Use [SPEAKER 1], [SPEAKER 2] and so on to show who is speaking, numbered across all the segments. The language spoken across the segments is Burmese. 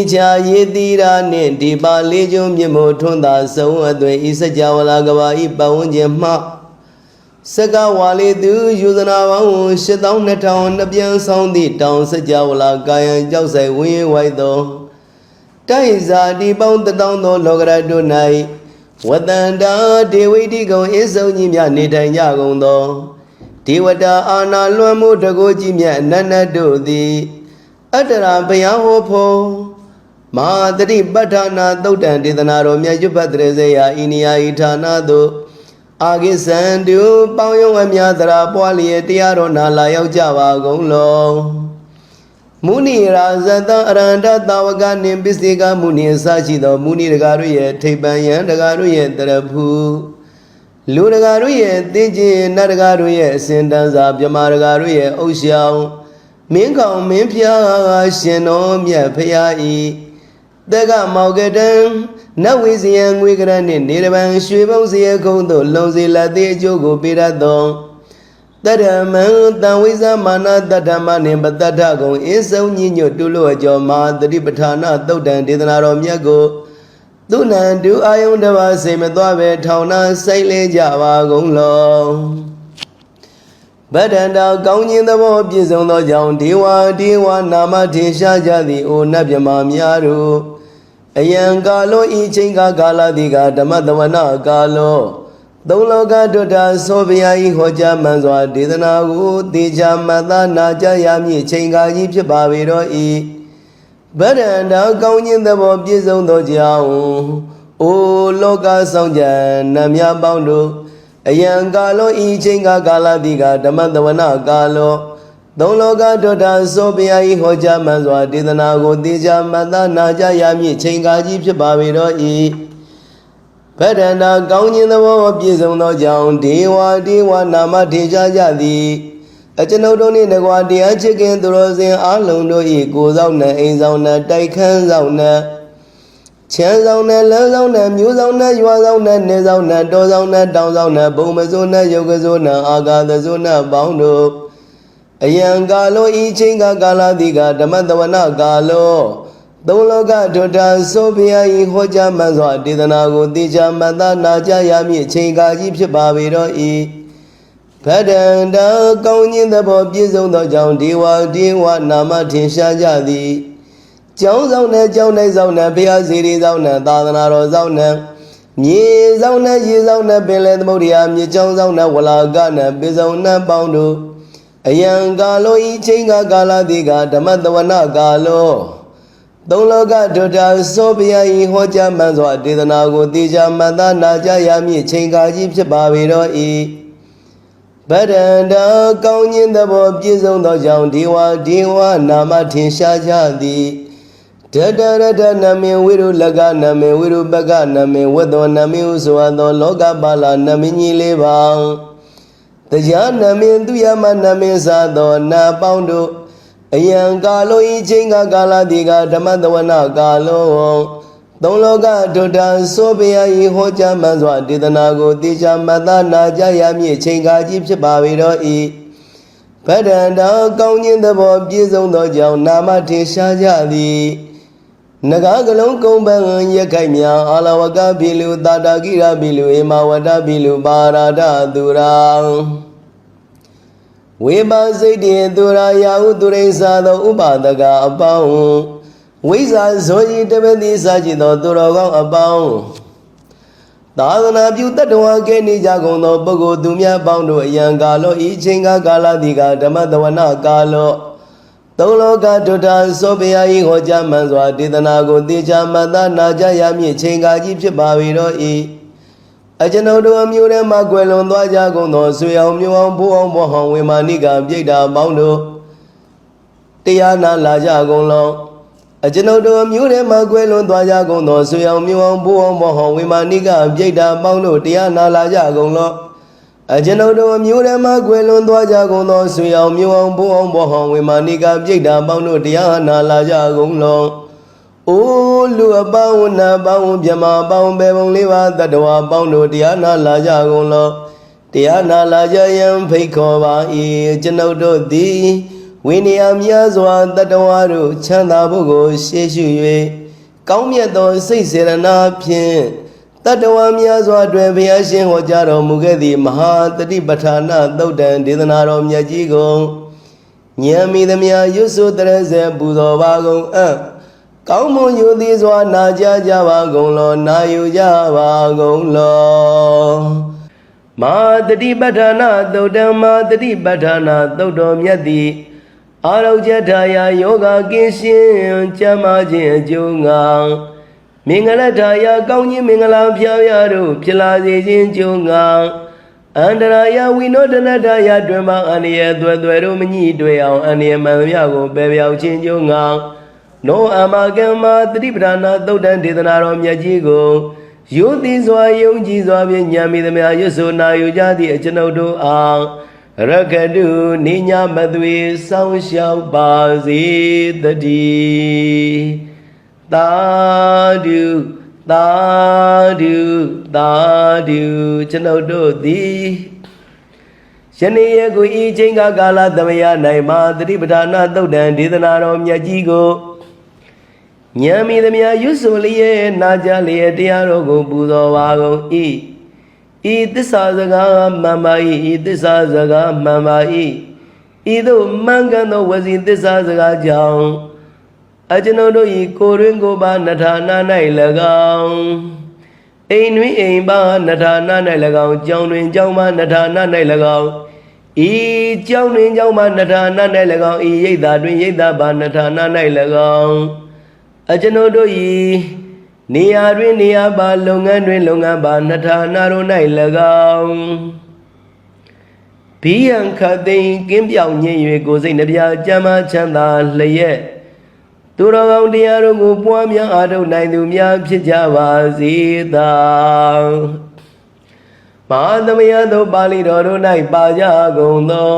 [SPEAKER 1] ဤချာယေတိရာနှင့်ဒီပါလေးကျုံမြင့်မို့ထွန်းသာဆုံးအသွင်ဤစကြဝဠာကဘာဤပတ်ဝန်းကျင်မှစကဝါလေသူယူဇနာပေါင်း8200နှစ်ပြန်ဆောင်သည့်တောင်စကြဝဠာကာယံကြောက်ဆိုင်ဝင်းရဲဝိုက်သောတိုက်ဇာတိပေါင်းတထောင်သောလောကရတ်တို့၌ဝတန္တာဒေဝိတိကုံအစုံကြီးများနေထိုင်ကြကုန်သောဒေဝတာအာနာလွှမ်းမိုးတကိုးကြီးမြတ်အနန္တတို့သည်အတ္တရာဘယဟောဖို့ မဟာတတိပဋ္ဌာနာသုတ်တံဒေသနာတော်မြတ်ရွတ်ပတ်တရေစေယဤနေယာဤဌာနသို့အာဂိသံတုပေါင်းယုံအမြသရာပွားလျက်တရားတော်နာလာရောက်ကြပါကုန်လောမုနိရာဇတံအရန္တတာဝကနိပစ္စေကမုနိအစရှိသောမုနိတကာတို့ရဲ့ထိပ်ပံယံတကာတို့ရဲ့တရဖူလူတကာတို့ရဲ့သင်္ကျင်နတ်တကာတို့ရဲ့အစဉ်တန်းစာမြမတကာတို့ရဲ့အုပ်ရှောင်းမင်းကောင်မင်းဖျားရှင်တော်မြတ်ဖရာဤ တက်ကမောက်ကတံနတ်ဝိဇယံငွေကရနှင့်နေရပံရွှေဘုံစရကုန်းသို့လုံစီလက်သေးအကျိုးကိုပေးရသောတတ္တမံတံဝိဇမာနတတ္တမနှင့်ပတ္တထကုံအစုံညညွတ်တုလို့အကျော်မာတတိပဋ္ဌာနသုတ်တံဒေသနာတော်မြတ်ကိုသူနံဒုအာယုန်တပါစေမသွားပဲထောင်နာစိုက်လဲကြပါကုန်လောဗဒ္ဒန္တာကောင်းခြင်းသဘောပြည့်စုံသောကြောင့်ဒေဝဒေဝနာမထေရှားကြသည်အိုနတ်မြမာများတို့ အယံကာလောဤချိန်ကာကာလတိကဓမ္မတဝနာကာလောသုံးလောကဒုတ္တသောဗျာဤဟောကြားမှန်စွာဒေသနာကိုတေချာမတ္တနာကြရမည်ချိန်ကာကြီးဖြစ်ပါပေတော့ဤဗဒ္ဒန္တာကောင်းခြင်းသဘောပြည့်စုံသောကြောင့်အိုလောကဆောင်ကြံနတ်များပေါင်းတို့အယံကာလောဤချိန်ကကာလတိကဓမ္မတဝနာကာလော သုံးလောကဒုတ္တသောဘုရားဤဟောကြားမှန်စွာဒေသနာကိုတေချာမတ္တနာကြရမည်ချိန်ကာကြီးဖြစ်ပါပေတော့ဤဗဒ္ဒနာကောင်းခြင်းသဘောပြည့်စုံသောကြောင့်ဒေဝဒေဝနာမထေချာကြသည်အကျွန်ုပ်တို့နှင့်တကွာတရားချစ်ခင်သူတော်စင်အားလုံးတို့ဤကိုယ်ဆောင်နှင့်အိမ်ဆောင်နှင့်တိုက်ခန်းဆောင်နှင့်ချမ်းဆောင်နဲ့လမ်းဆောင်နဲ့မျိုးဆောင်နဲ့ရွာဆောင်နဲ့နေဆောင်နဲ့တောဆောင်နဲ့တောင်ဆောင်နဲ့ဘုံမစိုးနဲ့ယုတ်ကစိုးနဲ့အာဂါသစိုးနဲ့ပေါင်းတို့ အယံကာလောဤချင်းကကာလတိကဓမ္မတဝနာကာလောသုံးလောကဒုတ္တသောဘုရားဤဟောကြားမှန်စွာဒေသနာကိုတေချာမတ္တနာကြရမည်အချိန်ကာကြီးဖြစ်ပါပေတော့ဤဗဒ္ဒန္တာကောင်းခြင်းသဘောပြည့်စုံသောကြောင့်ဒေဝဒေဝနာမထင်ရှားကြသည်ကျောင်းဆောင်နဲ့ကျောင်းတိုင်းဆောင်နဲ့ဘုရားစီရီဆောင်နဲ့သာသနာတော်ဆောင်နဲ့မြေဆောင်နဲ့ရေဆောင်နဲ့ပင်လယ်သမုဒ္ဒရာမြေကျောင်းဆောင်နဲ့ဝလာကနဲ့ပေဆောင်နဲ့ပေါင်းတို့ အယံကာလောဤချိန်ကကာလတိကဓမ္မတဝနာကာလောသုံးလောကဒုတ္တသောဘုရားဤဟောကြားမှန်စွာဒေသနာကိုတေချာမတ္တနာကြရမည်ချိန်ကာကြီးဖြစ်ပါပေတော့ဤဗဒ္ဒန္တာကောင်းခြင်းသဘောပြည့်စုံသောကြောင့်ဒီဝဒီဝနာမထင်ရှားကြသည်ဒတရတနမေဝိရုလကနမေဝိရုပကနမေဝတ္တောနမေဟုဆိုအပ်သောလောကပါဠနမင်းကြီးလေးပါ တရားနမေသူယမနမေသာသောနာပေါင်းတို့အယံကာလောဤချိန်ကကာလတိကဓမ္မတဝနာကာလောသုံးလောကဒုတ္တသောဘယဤဟောကြားမှန်စွာဒေသနာကိုတေချာမတ္တနာကြရမည်ချိန်ကာကြီးဖြစ်ပါပေတော့ဤဗဒ္ဒန္တာကောင်းခြင်းသဘောပြည့်စုံသောကြောင့်နာမထေရှားကြသည် နဂါကလုံးကုံပန်းရခိုင်များအာလဝကပိလူတာတာကိရပိလူဧမဝတ္တပိလူပါရာဒသူရာဝေပါစိတ်တေသူရာယာဟုသူရိသသောဥပါဒကအပေါင်းဝိဇာဇောကြီးတပတိစာကြည်သောသူတော်ကောင်းအပေါင်းသာသနာပြုတတ္တဝါကဲနေကြကုန်သောပုဂ္ဂိုလ်သူများပေါင်းတို့အယံကာလောဤချိန်ကကာလတိကဓမ္မတဝနာကာလော သုံးလောကဒုတ္တသောဘုရားဤဟောကြားမှန်စွာဒေသနာကိုတေချာမတ္တနာကြရမည်ချိန်ကာကြီးဖြစ်ပါပေတော့ဤအကျွန်ုပ်တို့အမျိုးထဲမှာကွယ်လွန်သွားကြကုန်သောဆွေအောင်မျိုးအောင်ဘိုးအောင်ဘောဟောင်းဝေမာနိကပြိတ္တာပေါင်းတို့တရားနာလာကြကုန်လောအကျွန်ုပ်တို့အမျိုးထဲမှာကွယ်လွန်သွားကြကုန်သောဆွေအောင်မျိုးအောင်ဘိုးအောင်မဟောင်းဝိမာနိကအပြိတ္တာပေါင်းတို့တရားနာလာကြကုန်လော အကျွန်ုပ်တို့အမျိုးထဲမှာကွယ်လွန်သွားကြကုန်သောဆွေအောင်မျိုးအောင်ဘိုးအောင်မဟောင်းဝိမာနိကပြိတ္တာပေါင်းတို့တရားနာလာကြကုန်လောအိုးလူအပေါင်းနာပေါင်းမြမပေါင်းပေပုံလေးပါတတဝပေါင်းတို့တရားနာလာကြကုန်လောတရားနာလာကြယံဖိတ်ခေါ်ပါ၏ကျွန်ုပ်တို့သည်ဝိနည်းများစွာတတဝါတို့ချမ်းသာဖို့ကိုရှေ့ရှု၍ကောင်းမြတ်သောစိတ်စေရနာဖြင့် တတဝါများစွာတွင်ဘုရားရှင်ဟောကြားတော်မူခဲ့သည့်မဟာတတိပဋ္ဌာနသုတ်တံဒေသနာတော်မြတ်ကြီးကိုဉာဏ်မိသမျှရွတ်ဆိုတရစေပူဇော်ပါကုန်အံ့ကောင်းမွန်ယူသည်စွာနာကြားကြပါကုန်လောနာယူကြပါကုန်လောမာတတိပဋ္ဌာနသုတ်တံမာတတိပဋ္ဌာနသုတ်တော်မြတ်သည်အာရုံကြထာယယောဂကင်းရှင်းကျမ်းမာခြင်းအကျိုးငါ မင်္ဂလထာယကောင်းခြင်းမင်္ဂလာဖျားဖျားတို့ဖြစ်လာစေခြင်းကျိုးငါအန္တရာယဝိနောဒနထာယတွင်မှအန္တရာယ်သွဲသွဲတို့မညှိတွေ့အောင်အန္တရာယ်မှန်သမျှကိုပယ်ပြောင်းခြင်းကျိုးငါနောအမကမ္မာတတိပဌာနာသုတ်တံဒေသနာတော်မြတ်ကြီးကိုယုတိစွာယုံကြည်စွာဖြင့်ဉာဏ်မိသမျှရွတ်ဆိုနာယူကြသည့်အကျွန်ုပ်တို့အားရကတုနိညာမသွေစောင်းရှောက်ပါစေတည်း သာဓုသာဓုသာဓုကျွန်ုပ်တို့သည်ယနေ့ယခုဤချိန်ကကာလသမယ၌မာတတိပဌာနာသုတ်တံဒေသနာတော်မြတ်ကြီးကိုဉာဏ်မီသမျှရွတ်ဆိုလျက်နာကြလျက်တရားတော်ကိုပူဇော်ပါကုန်၏ဤသစ္စာစကားမှန်ပါ၏ဤသစ္စာစကားမှန်ပါ၏ဤသို့မှန်ကန်သောဝစီသစ္စာစကားကြောင့် အကျွန်ုပ်တို့ဤကိုယ်တွင်ကိုယ်ပါနထာနာ၌၎င်းအိမ်တွင်အိမ်ပါနထာနာ၌၎င်းကြောင်းတွင်ကြောင်းပါနထာနာ၌၎င်းဤကြောင်းတွင်ကြောင်းပါနထာနာ၌၎င်းဤရိတ်တာတွင်ရိတ်တာပါနထာနာ၌၎င်းအကျွန်ုပ်တို့ဤနေရာတွင်နေရာပါလုပ်ငန်းတွင်လုပ်ငန်းပါနထာနာတို့၌၎င်းဘီယံခသိင်ကင်းပြောင်ညင်၍ကိုယ်စိတ်နှပြကြမ်းမှချမ်းသာလျက် သူတော်ကောင်းတရားတို့ကိုပွားများအားထုတ်နိုင်သူများဖြစ်ကြပါစေသာမဟာသမယသောပါဠိတော်တို့၌ပါကြကုန်သော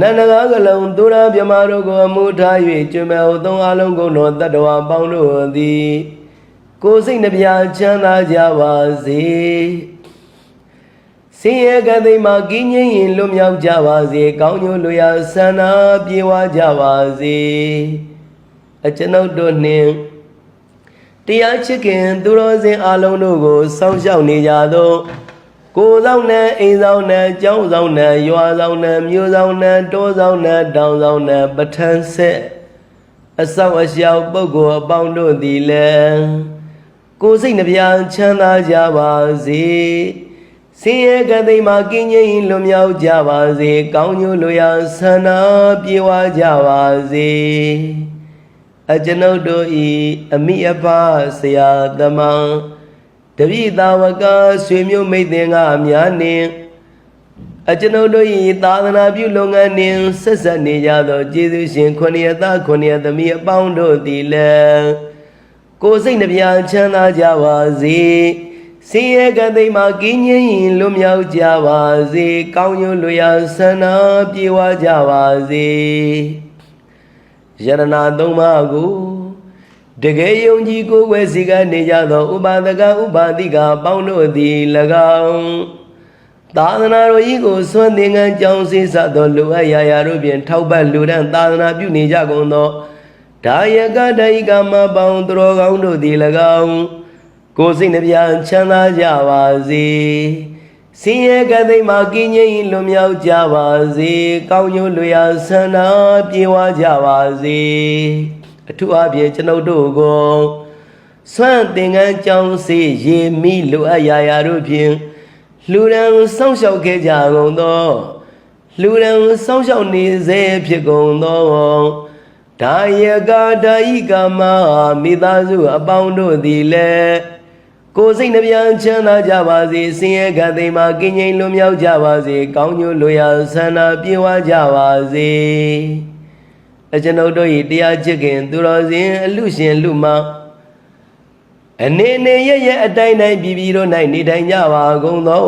[SPEAKER 1] နန္ဒကားကလုံးသူရမြမတို့ကိုအမှုထား၍ကျွမ်းမဲ့ဟောသုံးအလုံးကုန်သောတတ္တဝါပေါင်းတို့သည်ကိုယ်စိတ်နှပြချမ်းသာကြပါစေဆင်းရဲကတိမှာကင်းငြိမ်ရင်လွတ်မြောက်ကြပါစေကောင်းကျိုးလူရဆန္ဒပြေဝကြပါစေ အကျွန်ုပ်တို့နှင့်တရားချစ်ခင်သူတော်စင်အလုံးတို့ကိုစောင့်ရှောက်နေကြသောကိုယ်ဆောင်နဲ့အိမ်ဆောင်နဲ့ကျောင်းဆောင်နဲ့ရွာဆောင်နဲ့မြို့ဆောင်နဲ့တောဆောင်နဲ့တောင်ဆောင်နဲ့ပဋ္ဌာန်းဆက်အဆောင်အရှောက်ပုဂ္ဂိုလ်အပေါင်းတို့သည်လည်းကိုယ်စိတ်နှပြချမ်းသာကြပါစေဆင်းရဲကတိမှာကင်းငြိမ်လွတ်မြောက်ကြပါစေကောင်းကျိုးလိုရာဆန္ဒပြေဝကြပါစေ အကျွန်ုပ်တို့ဤအမိအဖဆရာသမားတပိသာဝကဆွေမျိုးမိတ်သင်္ကာအများနှင့်အကျွန်ုပ်တို့ဤသာသနာပြုလုပ်ငန်းနှင့်ဆက်ဆက်နေကြသောကျေးဇူးရှင်ခொနည်းသားခொနည်းသမီးအပေါင်းတို့သည်လည်းကိုယ်စိတ်နှပြချမ်းသာကြပါစေဆင်းရဲကတိမှာကင်းငြိမ်လွတ်မြောက်ကြပါစေကောင်းကျိုးလူရဆန္ဒပြေဝကြပါစေ ယရနာသုံးပါးကိုတကယ်ယုံကြည်ကိုယ်ွယ်စီကနေကြသောဥပါဒကဥပါတိကပေါင်းတို့သည်၎င်းသာသနာတော်ကြီးကိုစွန့်သင်္ကန်းကြောင်းစေစသောလူအပ်ရာရာတို့ဖြင့်ထောက်ပံ့လူဒန်းသာသနာပြုနေကြကုန်သောဒါယကဒိကမပေါင်းသူတော်ကောင်းတို့သည်၎င်းကိုယ်စိတ်နှပြချမ်းသာကြပါစေ ဆင်းရဲကတိမှာကင်းငြိမ်လွန်မြောက်ကြပါစေကောင်းကျိုးလူရဆန္ဒပြေဝကြပါစေအထူးအဖြင့်ကျွန်ုပ်တို့ကိုဆွမ်းသင်္ကန်းကြောင်းစေရေမိလူအပ်ရာရာတို့ဖြင့်လှူဒန်းစောင့်ရှောက်ခဲ့ကြကုန်သောလှူဒန်းစောင့်ရှောက်နေစေဖြစ်ကုန်သောဒါယကဒါဤကမမိသားစုအပေါင်းတို့သည်လည်း ကိုယ်စိတ်နှပြချမ်းသာကြပါစေဆင်းရဲကတိမှာကင်းငြိမ်လွတ်မြောက်ကြပါစေကောင်းကျိုးလိုရာဆန္ဒပြေဝကြပါစေအကျွန်ုပ်တို့၏တရားချစ်ခင် သူတော်စင်အလူရှင်လူမအနေနဲ့ရရအတိုင်းတိုင်းပြည်ပြည်တို့၌နေထိုင်ကြပါကုန်သော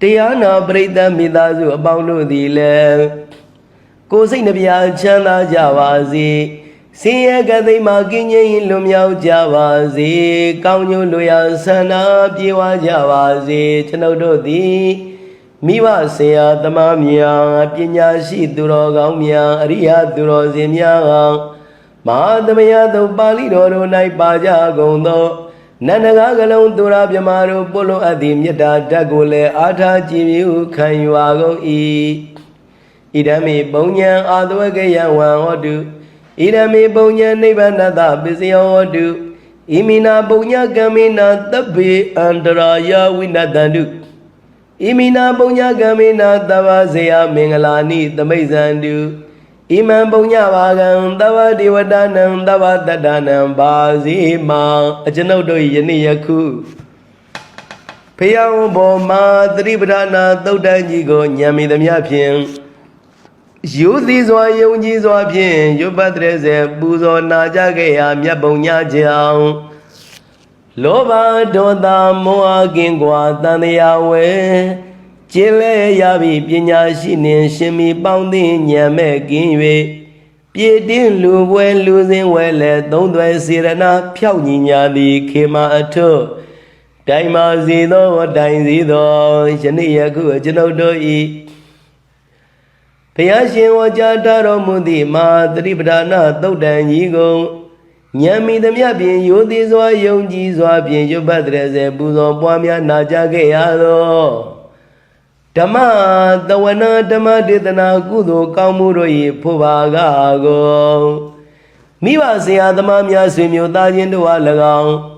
[SPEAKER 1] တရားနာပရိသတ်မိသားစုအပေါင်းတို့သည်လည်းကိုယ်စိတ်နှပြချမ်းသာကြပါစေ ဆင်းရဲကတိမှာကင်းငြိမ်လွန်မြောက်ကြပါစေကောင်းကျိုးလိုရာဆန္ဒပြေဝကြပါစေကျွန်ုပ်တို့သည်မိဘဆရာသမားများပညာရှိသူတော်ကောင်းများအရိယသူတော်စင်များမဟာသမယသုပါဠိတော်တို့၌ပါကြကုန်သောနန္ဒကားကလုံးသူရမြမတို့ပုလို့အပ်သည့်မေတ္တာဓာတ်ကိုလည်းအားထားကြည်မြူခံယူပါကုန်၏ဣဒံမေပုံညံအာသဝကေယဝံဟောတု ဣဒံမေပုံညံနိဗ္ဗာန်တပစ္စယောဟောတုဣမိနာပုံညကံမေနာတဗ္ဗေအန္တရာယဝိနတန္တုဣမိနာပုံညကံမေနာတဗ္ဗဇေယမင်္ဂလာနိသမိဇန္တုဣမံပုံညဘာကံတဗ္ဗဒေဝတာနံတဗ္ဗတတ္တနံဘာဇိမံအကျွန်ုပ်တို့၏ယနေ့ယခုဖယောင်းဘောမှာသတိပဋ္ဌာနာသုတ်တန်ကြီးကိုညံမိသမျှဖြင့် ယူသည်စွာယုံကြည်စွာဖြင့်ရွတ်ပတ်တဲ့စေပူဇော်နာကြခဲ့ရာမြတ်ပုံညကြောင့်လောဘဒေါသမောဟကင်းကွာတန်တရားဝဲကျင်းလဲရပြီပညာရှိနှင့်ရှင်မီပေါင်းသင်းဉာဏ်မဲ့ကင်း၍ပြေတင်းလူပွဲလူစင်းဝဲလဲသုံးသွဲစေရနာဖြောက်ညီညာသည်ခေမအထုတိုင်မာစီသောတိုင်စီသောယနေ့ယခုအကျွန်ုပ်တို့ ဤဘုရားရှင်ဝါကြားတော်မူသည့်မဟာသတိပဋ္ဌာနာသုတ်တန်ကြီးကိုဉာဏ်မီသမျှဖြင့်ယောသိစွာယုံကြည်စွာဖြင့်ရွတ်ပတ်တဲ့စေပူဇော်ပွားများနာကြခဲ့ရသောဓမ္မတဝနာဓမ္မဒေသနာကုသိုလ်ကောင်းမှုတို့၏ဖို့ပါကကိုမိဘဆရာသမားများဆွေမျိုးသားချင်းတို့အား၎င်း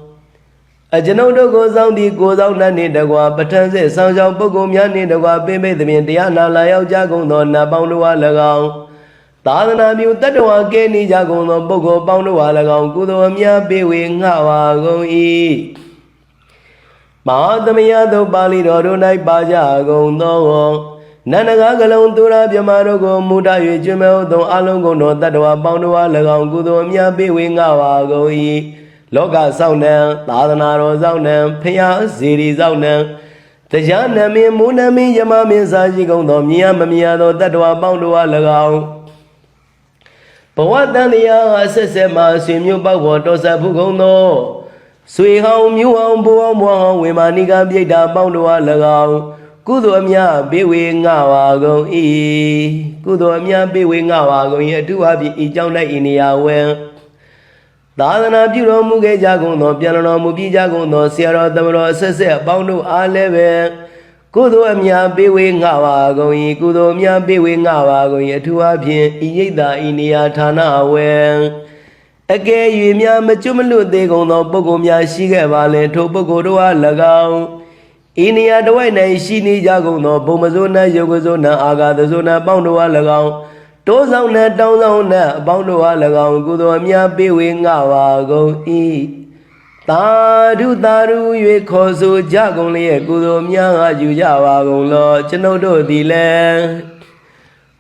[SPEAKER 1] အကျွန်ုပ်တို့ကိုစောင့်သည့်ကိုဆောင်နှင့်နှင့်တကွာပဋ္ဌာန်းစေဆောင်ကြောင်းပုဂ္ဂိုလ်များနှင့်တကွာပင်ပိသဖြင့်တရားနာလာရောက်ကြကုန်သောနတ်ပေါင်းတို့အား၎င်းသာသနာမျိုးတတ္တဝါကဲနေကြကုန်သောပုဂ္ဂိုလ်ပေါင်းတို့အား၎င်းကုသိုလ်အများပေးဝေငှပါကုန်၏မဟာသမယသို့ပါဠိတော်တို့၌ပါကြကုန်သောနန္ဒကားကလုံးသူရမြမတို့ကိုမူတ၍ကျွမဲဥသောအလုံးကုန်သောတတ္တဝါပေါင်းတို့အား၎င်းကုသိုလ်အများပေးဝေငှပါကုန်၏ လောကစောင့်နှံသာသနာတော်စောင့်နှံဖျားဇီရီစောင့်နှံတရားနမင်းမူနမင်းယမမင်းစာရှိကုန်သောမြင်ရမမြင်ရသောတတ္တဝါပေါင်းတို့အား၎င်းဘဝတန်တရားအဆက်ဆက်မှဆွေမျိုးပေါက်ပေါ်တော်ဆက်ဖူးကုန်သောဆွေဟောင်းမျိုးဟောင်းဘိုးဟောင်းဘွားဟောင်းဝေမာနိကပြိတ္တာပေါင်းတို့အား၎င်းကုသိုလ်အများဘေဝေငှပါကုန်၏ကုသိုလ်အများဘေဝေငှပါကုန်၏အထုအဖြစ်ဤကြောင့်၌ဤနေရာဝဲ သာသနာပြုတော်မူခဲ့ကြကုန်သောပြန်တော်မူပြီးကြကုန်သောဆရာတော်သမတော်အဆက်ဆက်အပေါင်းတို့အားလည်းပဲကုသိုလ်အများပေးဝေငှပါကုန်၏ကုသိုလ်အများပေးဝေငှပါကုန်၏အထူးအဖြင့်ဤရိတ်တာဤနေရာဌာနဝဲအကယ်၍များမကျွမလွတ်သေးကုန်သောပုဂ္ဂိုလ်များရှိခဲ့ပါလေထိုပုဂ္ဂိုလ်တို့အား၎င်းဤနေရာတဝိုက်၌ရှိနေကြကုန်သောဘုံမစိုးနှံယုတ်ကစိုးနှံအာဂါသစိုးနှံပေါင်းတို့အား၎င်း တိုးဆောင်နဲ့တောင်းဆောင်နဲ့အပေါင်းတို့အား၎င်းကုသိုလ်အများပေးဝေငှပါကုန်၏သာဓုသာဓု၍ခေါ်ဆိုကြကုန်လျက်ကုသိုလ်များငါယူကြပါကုန်လောကျွန်ုပ်တို့သည်လည်း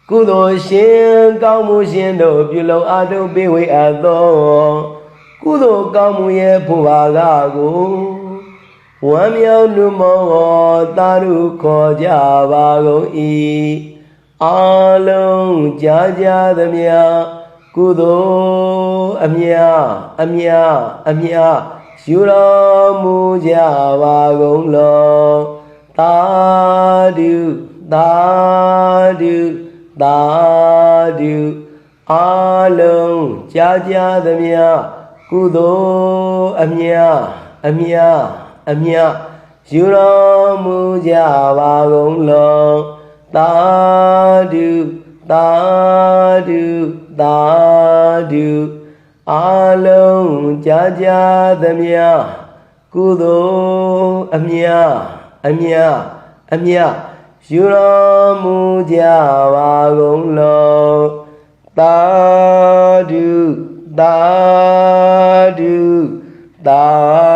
[SPEAKER 1] ကုသိုလ်ရှင်ကောင်းမှုရှင်တို့ပြုလုပ်အားထုတ်ပေးဝေအပ်သောကုသိုလ်ကောင်းမှုရဲ့ဘုရားကကိုဝမ်းမြောက်နှမောသာဓုခေါ်ကြပါကုန်၏ အာလုံးကြာကြာသမျှကုသိုလ်အမြအမြအမြယူတော်မူကြပါကုန်လောသာဓုသာဓုသာဓုအာလုံးကြာကြာသမျှကုသိုလ်အမြအမြအမြယူတော်မူကြပါကုန်လော သာဓုသာဓုသာဓုအာလုံးကြာကြာသမျှကုသိုလ်အမြအမြအမြယူတော်မူကြပါကုန်လောသာဓုသာဓုသာ